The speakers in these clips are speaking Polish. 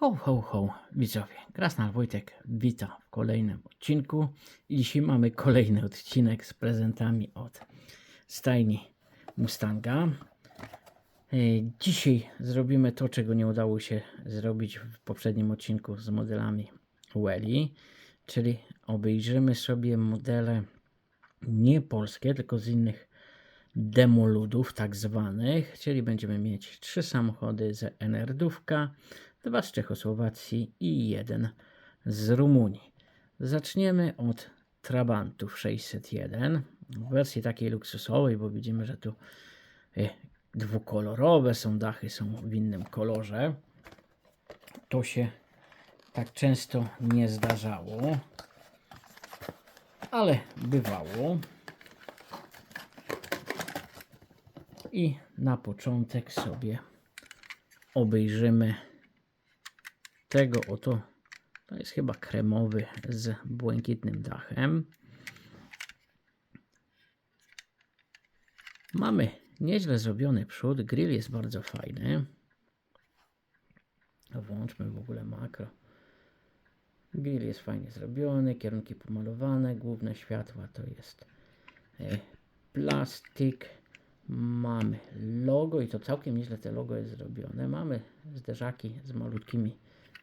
Ho, ho, ho, widzowie. Krasnal Wojtek wita w kolejnym odcinku. I dzisiaj mamy kolejny odcinek z prezentami od stajni Mustanga. E, Dzisiaj zrobimy to, czego nie udało się zrobić w poprzednim odcinku z modelami Welly, czyli obejrzymy sobie modele nie polskie, tylko z innych demoludów tak zwanych, czyli będziemy mieć trzy samochody z NR-dówka, dwa z Czechosłowacji i jeden z Rumunii. Zaczniemy od Trabantów 601 w wersji takiej luksusowej, bo widzimy, że tu e, dwukolorowe są dachy, są w innym kolorze. To się tak często nie zdarzało, ale bywało. I na początek sobie obejrzymy tego oto. To jest chyba kremowy z błękitnym dachem. Mamy nieźle zrobiony przód. Grill jest bardzo fajny. Włączmy w ogóle makro. Grill jest fajnie zrobiony, kierunki pomalowane, główne światła to jest e, plastik. Mamy logo i to całkiem nieźle te logo jest zrobione. Mamy zderzaki z malutkimi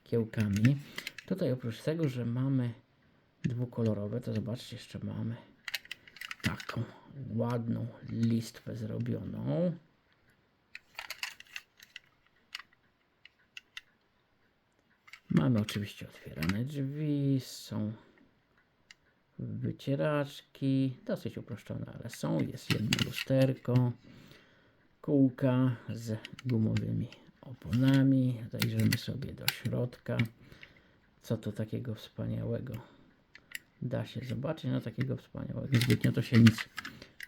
kiełkami. Tutaj oprócz tego, że mamy dwukolorowe, to zobaczcie, jeszcze mamy taką ładną listwę zrobioną. Mamy oczywiście otwierane drzwi, są wycieraczki, dosyć uproszczone, ale są. Jest jedno lusterko, kółka z gumowymi oponami. Zajrzymy sobie do środka. Co to takiego wspaniałego da się zobaczyć? No takiego wspaniałego zbytnio to się nic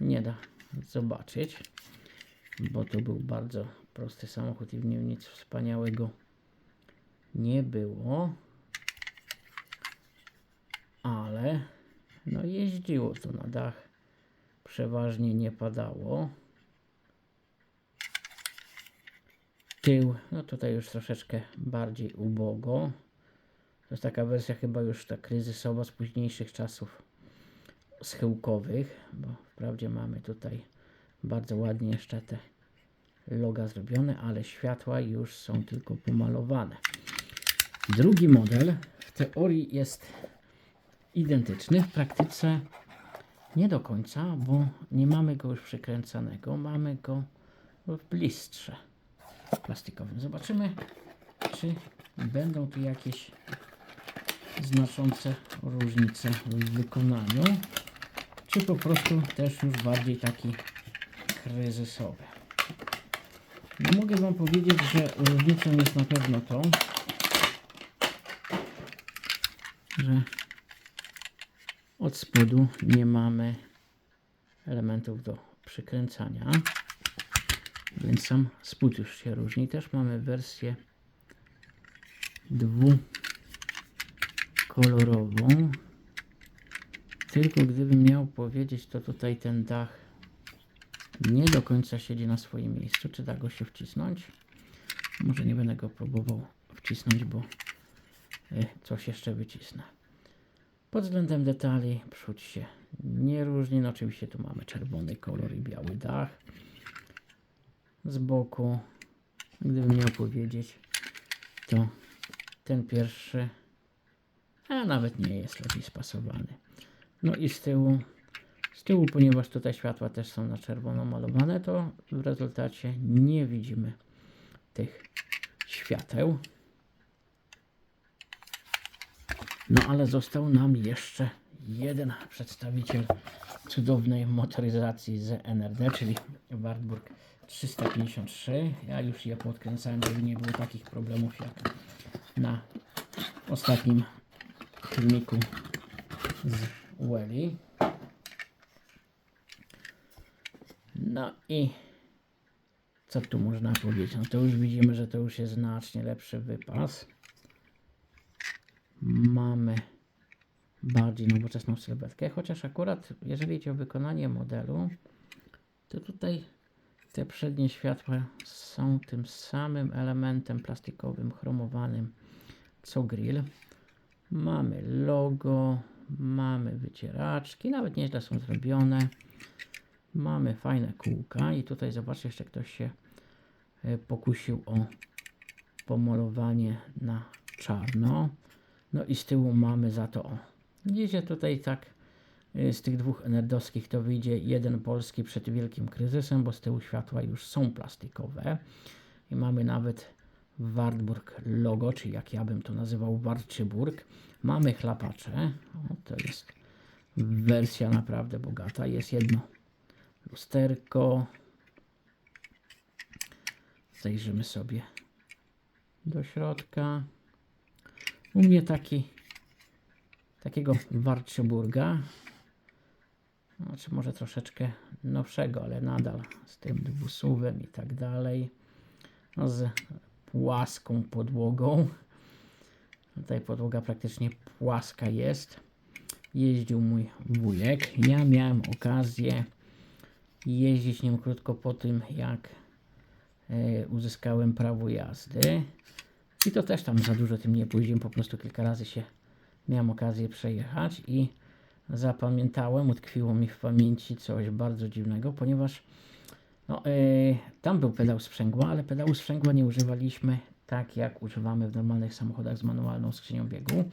nie da zobaczyć, bo to był bardzo prosty samochód i w nim nic wspaniałego nie było. Ale no jeździło to na dach. Przeważnie nie padało. Tył, no tutaj już troszeczkę bardziej ubogo. To jest taka wersja chyba już ta kryzysowa z późniejszych czasów schyłkowych, bo wprawdzie mamy tutaj bardzo ładnie jeszcze te loga zrobione, ale światła już są tylko pomalowane. Drugi model w teorii jest identyczny, w praktyce nie do końca, bo nie mamy go już przykręcanego, mamy go w blistrze plastikowym. Zobaczymy, czy będą tu jakieś znaczące różnice w wykonaniu, czy po prostu też już bardziej taki kryzysowy. No mogę Wam powiedzieć, że różnicą jest na pewno to, że od spodu nie mamy elementów do przykręcania, więc sam spód już się różni. Też mamy wersję dwukolorową. Tylko gdybym miał powiedzieć, to tutaj ten dach nie do końca siedzi na swoim miejscu. Czy da go się wcisnąć? Może nie będę go próbował wcisnąć, bo e, coś jeszcze wycisnę. Pod względem detali przód się nie różni. No oczywiście tu mamy czerwony kolor i biały dach. Z boku, gdybym miał powiedzieć, to ten pierwszy, a nawet nie jest lepiej spasowany. No i z tyłu, z tyłu, ponieważ tutaj światła też są na czerwono malowane, to w rezultacie nie widzimy tych świateł. No ale został nam jeszcze jeden przedstawiciel cudownej motoryzacji z NRD, czyli Wartburg 353. Ja już je podkręcałem, żeby nie było takich problemów jak na ostatnim filmiku z Welly. No i co tu można powiedzieć? No to już widzimy, że to już jest znacznie lepszy wypas mamy bardziej nowoczesną sylwetkę, chociaż akurat jeżeli idzie o wykonanie modelu, to tutaj te przednie światła są tym samym elementem plastikowym, chromowanym co grill. Mamy logo, mamy wycieraczki, nawet nieźle są zrobione. Mamy fajne kółka i tutaj zobaczcie, jeszcze ktoś się e, pokusił o pomalowanie na czarno. No i z tyłu mamy za to o. Widzicie tutaj tak y, z tych dwóch nerdowskich to wyjdzie jeden polski przed wielkim kryzysem, bo z tyłu światła już są plastikowe. I mamy nawet Wartburg logo, czy jak ja bym to nazywał Warczyburg. Mamy chlapacze. O, to jest wersja naprawdę bogata. Jest jedno lusterko. Zajrzymy sobie do środka. U mnie taki takiego Warczyburga. Znaczy może troszeczkę nowszego, ale nadal z tym dwusuwem i tak dalej. No z płaską podłogą. Tutaj podłoga praktycznie płaska jest. Jeździł mój wujek. Ja miałem okazję jeździć nim krótko po tym, jak e, uzyskałem prawo jazdy. I to też tam za dużo tym nie pójdziemy, po prostu kilka razy się miałem okazję przejechać i zapamiętałem, utkwiło mi w pamięci coś bardzo dziwnego, ponieważ no, yy, tam był pedał sprzęgła, ale pedału sprzęgła nie używaliśmy tak jak używamy w normalnych samochodach z manualną skrzynią biegu,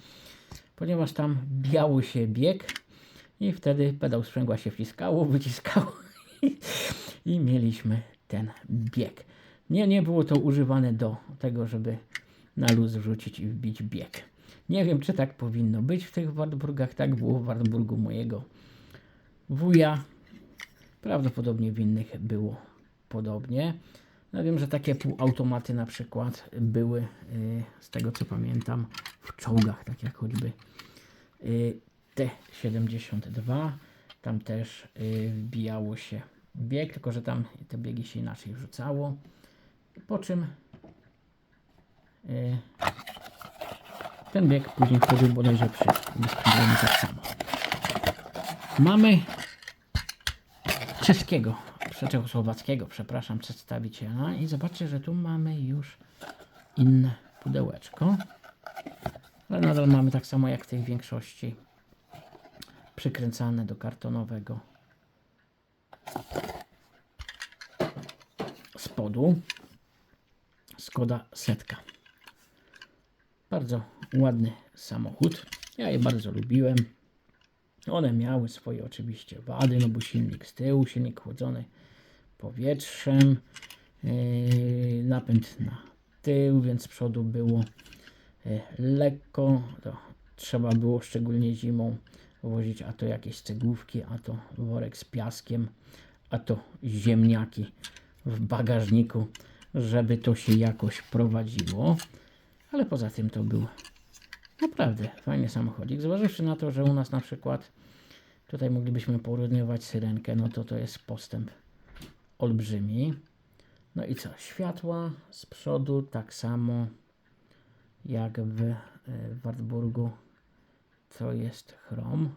ponieważ tam biało się bieg i wtedy pedał sprzęgła się wciskało, wyciskało i mieliśmy ten bieg. Nie, nie było to używane do tego, żeby na luz wrzucić i wbić bieg. Nie wiem, czy tak powinno być w tych Wartburgach. Tak było w Wartburgu mojego wuja. Prawdopodobnie w innych było podobnie. No wiem, że takie półautomaty na przykład były, y, z tego co pamiętam, w czołgach, tak jak choćby y, T-72. Tam też y, wbijało się bieg, tylko że tam te biegi się inaczej wrzucało. Po czym ten bieg później wchodził bodajże przy bezprzewodowy tak samo. Mamy czeskiego, czechosłowackiego, przepraszam, przedstawiciela i zobaczcie, że tu mamy już inne pudełeczko. Ale nadal mamy tak samo jak w tej większości przykręcane do kartonowego spodu. Skoda setka. Bardzo ładny samochód. Ja je bardzo lubiłem. One miały swoje oczywiście wady, no bo silnik z tyłu, silnik chłodzony powietrzem, yy, napęd na tył, więc z przodu było yy, lekko. To trzeba było szczególnie zimą wozić, a to jakieś cegłówki, a to worek z piaskiem, a to ziemniaki w bagażniku, żeby to się jakoś prowadziło. Ale poza tym to był naprawdę fajny samochodzik. Zważywszy na to, że u nas na przykład tutaj moglibyśmy porównywać syrenkę, no to to jest postęp olbrzymi. No i co? Światła z przodu tak samo jak w e, Wartburgu to jest chrom.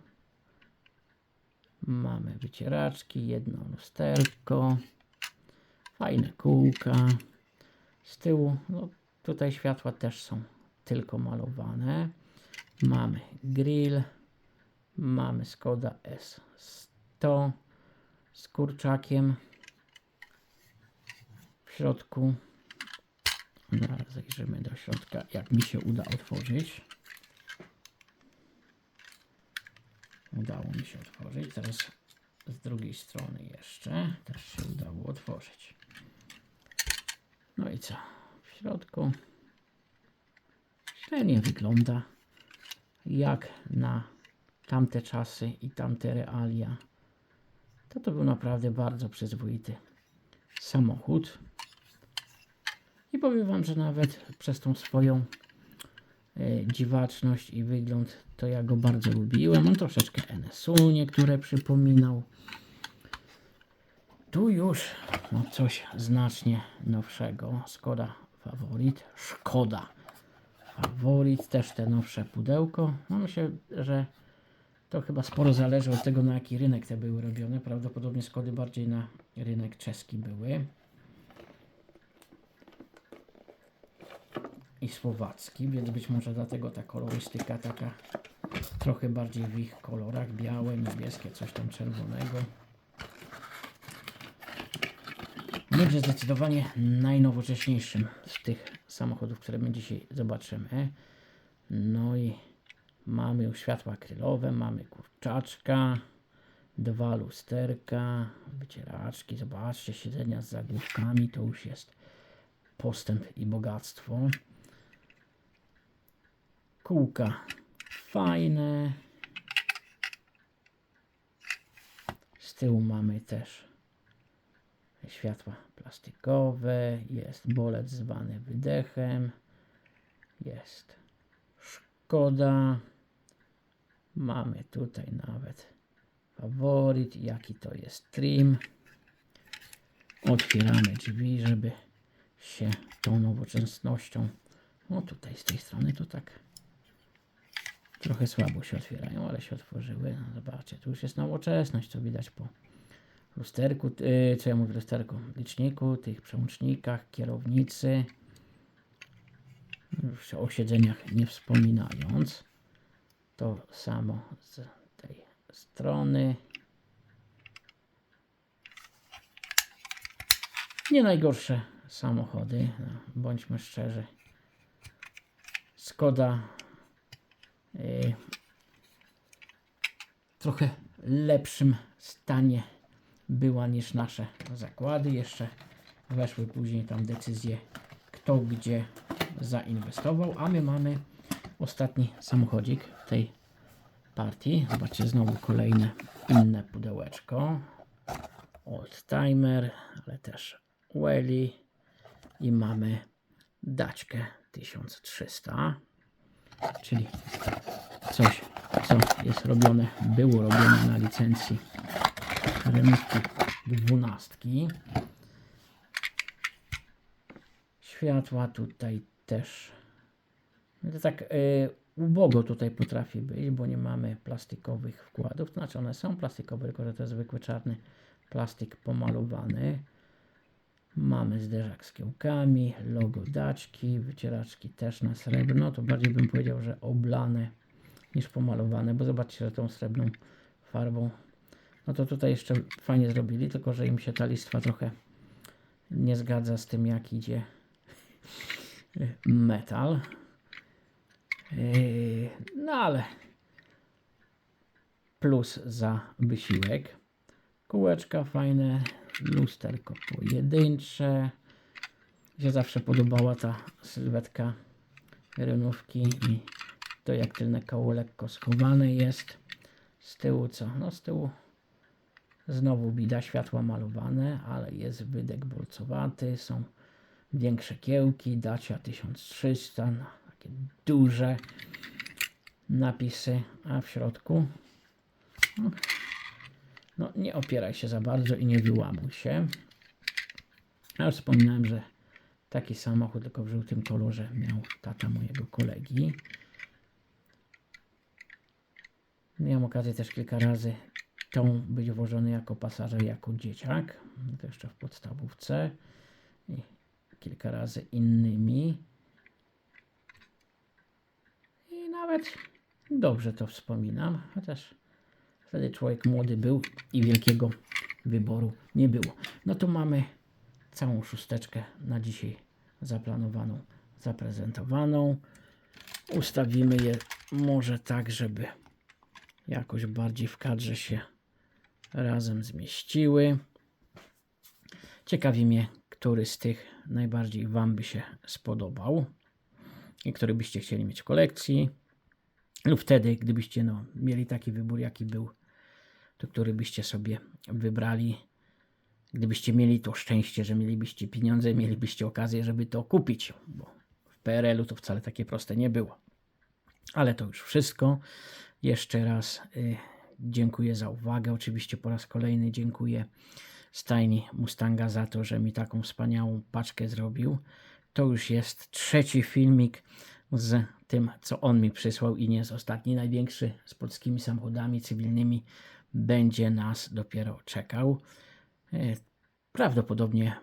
Mamy wycieraczki, jedno lusterko, fajne kółka. Z tyłu, no tutaj światła też są tylko malowane. Mamy grill, mamy Skoda S100 z kurczakiem w środku. Zaraz zajrzymy do środka, jak mi się uda otworzyć. Udało mi się otworzyć. Teraz z drugiej strony jeszcze też się udało otworzyć. No i co? W środku nie wygląda jak na tamte czasy i tamte realia. To to był naprawdę bardzo przyzwoity samochód. I powiem Wam, że nawet przez tą swoją e, dziwaczność i wygląd, to ja go bardzo lubiłem. On troszeczkę NSU niektóre przypominał. Tu już no, coś znacznie nowszego. Skoda Favorit. Szkoda Favorit. Też te nowsze pudełko. No myślę, że to chyba sporo zależy od tego, na jaki rynek te były robione. Prawdopodobnie Skody bardziej na rynek czeski były. i słowacki, więc być może dlatego ta kolorystyka taka trochę bardziej w ich kolorach, białe, niebieskie, coś tam czerwonego. Będzie zdecydowanie najnowocześniejszym z tych samochodów, które my dzisiaj zobaczymy. No i mamy już światła akrylowe, mamy kurczaczka, dwa lusterka, wycieraczki, zobaczcie, siedzenia z zagłówkami, to już jest postęp i bogactwo. Kółka fajne. Z tyłu mamy też światła plastikowe, jest bolet zwany wydechem, jest Szkoda, mamy tutaj nawet faworyt, jaki to jest trim. Otwieramy drzwi, żeby się tą nowoczesnością, no tutaj z tej strony to tak trochę słabo się otwierają, ale się otworzyły. No zobaczcie, tu już jest nowoczesność, co widać po lusterku, yy, co ja mówię lusterku, liczniku, tych przełącznikach, kierownicy. Już o siedzeniach nie wspominając. To samo z tej strony. Nie najgorsze samochody, no, bądźmy szczerzy. Skoda yy, trochę lepszym stanie była niż nasze zakłady. Jeszcze weszły później tam decyzje, kto gdzie zainwestował, a my mamy ostatni samochodzik w tej partii. Zobaczcie, znowu kolejne inne pudełeczko. Old Timer, ale też Welly i mamy daćkę 1300, czyli coś, co jest robione, było robione na licencji renówki dwunastki. Światła tutaj też. No To tak y, ubogo tutaj potrafi być, bo nie mamy plastikowych wkładów. Znaczy one są plastikowe, tylko że to jest zwykły czarny plastik pomalowany. Mamy zderzak z kiełkami, logo daczki, wycieraczki też na srebrno. To bardziej bym powiedział, że oblane niż pomalowane, bo zobaczcie, że tą srebrną farbą. No to tutaj jeszcze fajnie zrobili, tylko że im się ta listwa trochę nie zgadza z tym, jak idzie metal. Yy, No ale plus za wysiłek. Kółeczka fajne, lusterko pojedyncze. Się zawsze podobała ta sylwetka renówki i to jak tylne koło lekko schowane jest. Z tyłu co? No z tyłu znowu bida światła malowane, ale jest wydek bolcowaty, są większe kiełki, Dacia 1300, no, takie duże napisy, a w środku no, no nie opieraj się za bardzo i nie wyłamuj się. Ja już wspominałem, że taki samochód tylko w żółtym kolorze miał tata mojego kolegi. Miałem okazję też kilka razy tą być włożony jako pasażer, jako dzieciak. To jeszcze w podstawówce. I kilka razy innymi. I nawet dobrze to wspominam, chociaż wtedy człowiek młody był i wielkiego wyboru nie było. No to mamy całą szósteczkę na dzisiaj zaplanowaną, zaprezentowaną. Ustawimy je może tak, żeby jakoś bardziej w kadrze się razem zmieściły. Ciekawi mnie, który z tych najbardziej Wam by się spodobał i który byście chcieli mieć w kolekcji. Lub wtedy, gdybyście no, mieli taki wybór, jaki był, to który byście sobie wybrali. Gdybyście mieli to szczęście, że mielibyście pieniądze, mielibyście okazję, żeby to kupić, bo w PRL-u to wcale takie proste nie było. Ale to już wszystko. Jeszcze raz y, dziękuję za uwagę. Oczywiście po raz kolejny dziękuję stajni Mustanga za to, że mi taką wspaniałą paczkę zrobił. To już jest trzeci filmik z tym, co on mi przysłał i nie jest ostatni. Największy z polskimi samochodami cywilnymi będzie nas dopiero czekał. E, Prawdopodobnie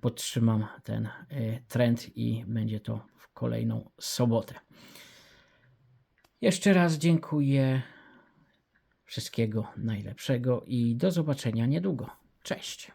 podtrzymam ten y, trend i będzie to w kolejną sobotę. Jeszcze raz dziękuję. Wszystkiego najlepszego i do zobaczenia niedługo. Cześć.